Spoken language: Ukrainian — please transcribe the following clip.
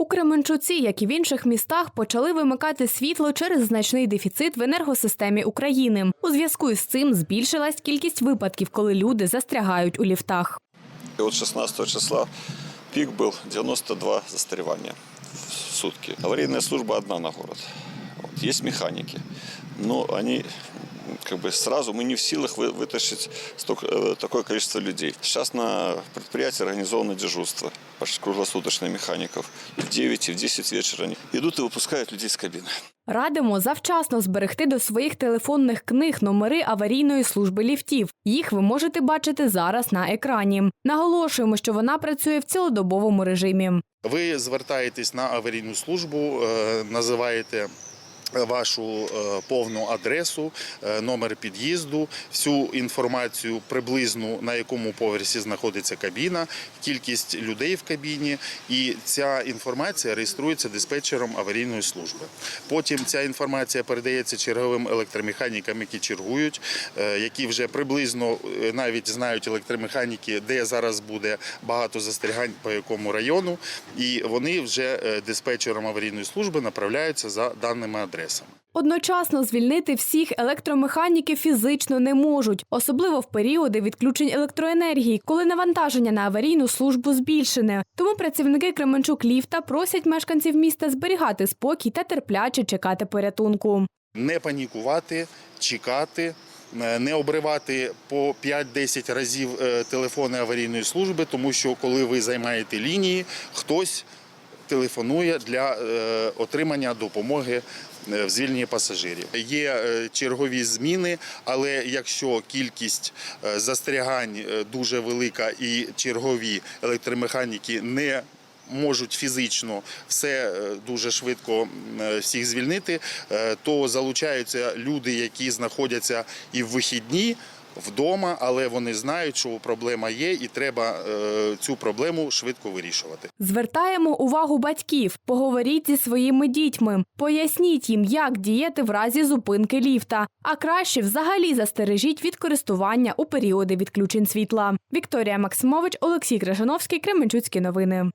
У Кременчуці, як і в інших містах, почали вимикати світло через значний дефіцит в енергосистемі України. У зв'язку із цим збільшилась кількість випадків, коли люди застрягають у ліфтах. И вот 16 числа пик был 92 застревания в сутки. Аварийная служба одна на город. Вот. Есть механики, но они м, как бы сразу мы не в силах вы- вытащить столько, э, такое количество людей. Сейчас на предприятии организовано дежурство почти круглосуточно механиков. И в 9, и в 10 вечера они идут и выпускают людей с кабины. Радимо завчасно зберегти до своїх телефонних книг номери аварійної служби ліфтів. Їх ви можете бачити зараз на екрані. Наголошуємо, що вона працює в цілодобовому режимі. Ви звертаєтесь на аварійну службу, е, називаєте вашу е, повну адресу, е, номер під'їзду, всю інформацію приблизну на якому поверсі знаходиться кабіна, кількість людей в кабіні, і ця інформація реєструється диспетчером аварійної служби. Потім ця інформація передається черговим електромеханікам, які чергують, е, які вже приблизно навіть знають електромеханіки, де зараз буде багато застерігань по якому району, і вони вже диспетчером аварійної служби направляються за даними адресами. Одночасно звільнити всіх електромеханіків фізично не можуть, особливо в періоди відключень електроенергії, коли навантаження на аварійну службу збільшене. Тому працівники Кременчук ліфта просять мешканців міста зберігати спокій та терпляче чекати порятунку. Не панікувати, чекати. е, Не обривати по 5-10 разів е, телефони аварійної служби, тому що коли ви займаєте лінії, хтось телефонує для е, отримання допомоги е, в звільненні пасажирів. Є е, чергові зміни, але якщо кількість застрягань дуже велика і чергові електромеханіки не можуть фізично все дуже швидко всіх звільнити, то залучаються люди, які знаходяться і в вихідні. Вдома, але вони знають, що проблема є, і треба е, цю проблему швидко вирішувати. Звертаємо увагу батьків. Поговоріть зі своїми дітьми, поясніть їм, як діяти в разі зупинки ліфта. А краще взагалі застережіть від користування у періоди відключень світла. Вікторія Максимович, Олексій Крижановський, Кременчуцькі новини.